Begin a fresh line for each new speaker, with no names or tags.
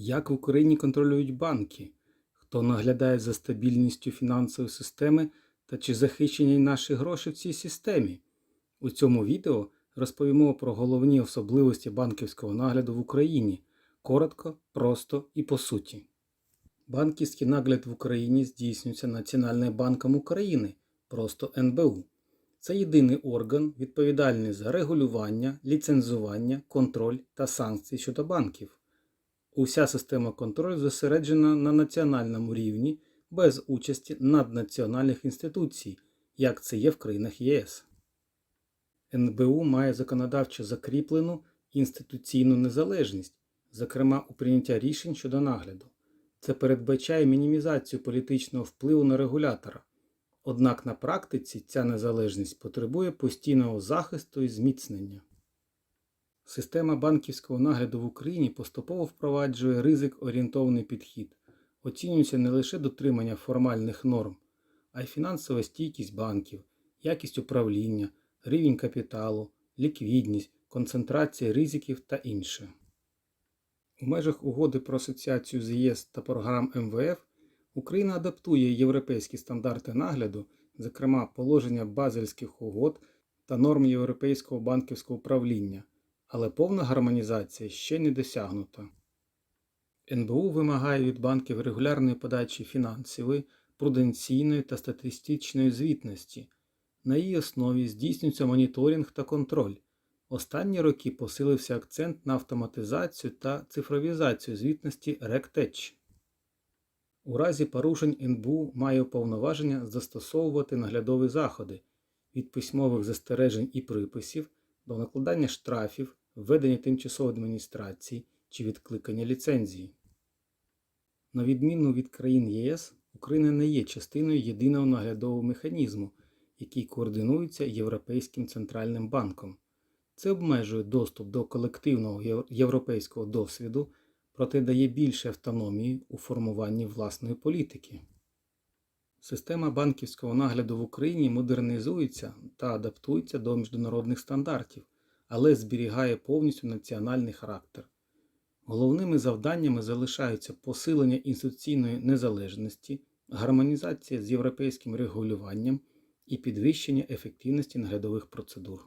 Як в Україні контролюють банки? Хто наглядає за стабільністю фінансової системи та чи захищені наші гроші в цій системі? У цьому відео розповімо про головні особливості банківського нагляду в Україні коротко, просто і по суті. Банківський нагляд в Україні здійснюється Національним банком України, просто НБУ. Це єдиний орган, відповідальний за регулювання, ліцензування, контроль та санкції щодо банків. Уся система контролю зосереджена на національному рівні без участі наднаціональних інституцій, як це є в країнах ЄС. НБУ має законодавчо закріплену інституційну незалежність, зокрема у прийняття рішень щодо нагляду. Це передбачає мінімізацію політичного впливу на регулятора. Однак на практиці ця незалежність потребує постійного захисту і зміцнення. Система банківського нагляду в Україні поступово впроваджує ризик орієнтований підхід. Оцінюється не лише дотримання формальних норм, а й фінансова стійкість банків, якість управління, рівень капіталу, ліквідність, концентрація ризиків та інше. У межах угоди про асоціацію з ЄС та програм МВФ Україна адаптує європейські стандарти нагляду, зокрема положення базельських угод та норм європейського банківського управління, але повна гармонізація ще не досягнута. НБУ вимагає від банків регулярної подачі фінансової, пруденційної та статистичної звітності. На її основі здійснюється моніторинг та контроль. Останні роки посилився акцент на автоматизацію та цифровізацію звітності RegTech. У разі порушень НБУ має повноваження застосовувати наглядові заходи від письмових застережень і приписів до накладання штрафів, введення тимчасової адміністрації чи відкликання ліцензії. На відміну від країн ЄС, Україна не є частиною єдиного наглядового механізму, який координується Європейським центральним банком. Це обмежує доступ до колективного європейського досвіду, проте дає більше автономії у формуванні власної політики. Система банківського нагляду в Україні модернізується та адаптується до міжнародних стандартів, але зберігає повністю національний характер. Головними завданнями залишаються посилення інституційної незалежності, гармонізація з європейським регулюванням і підвищення ефективності наглядових процедур.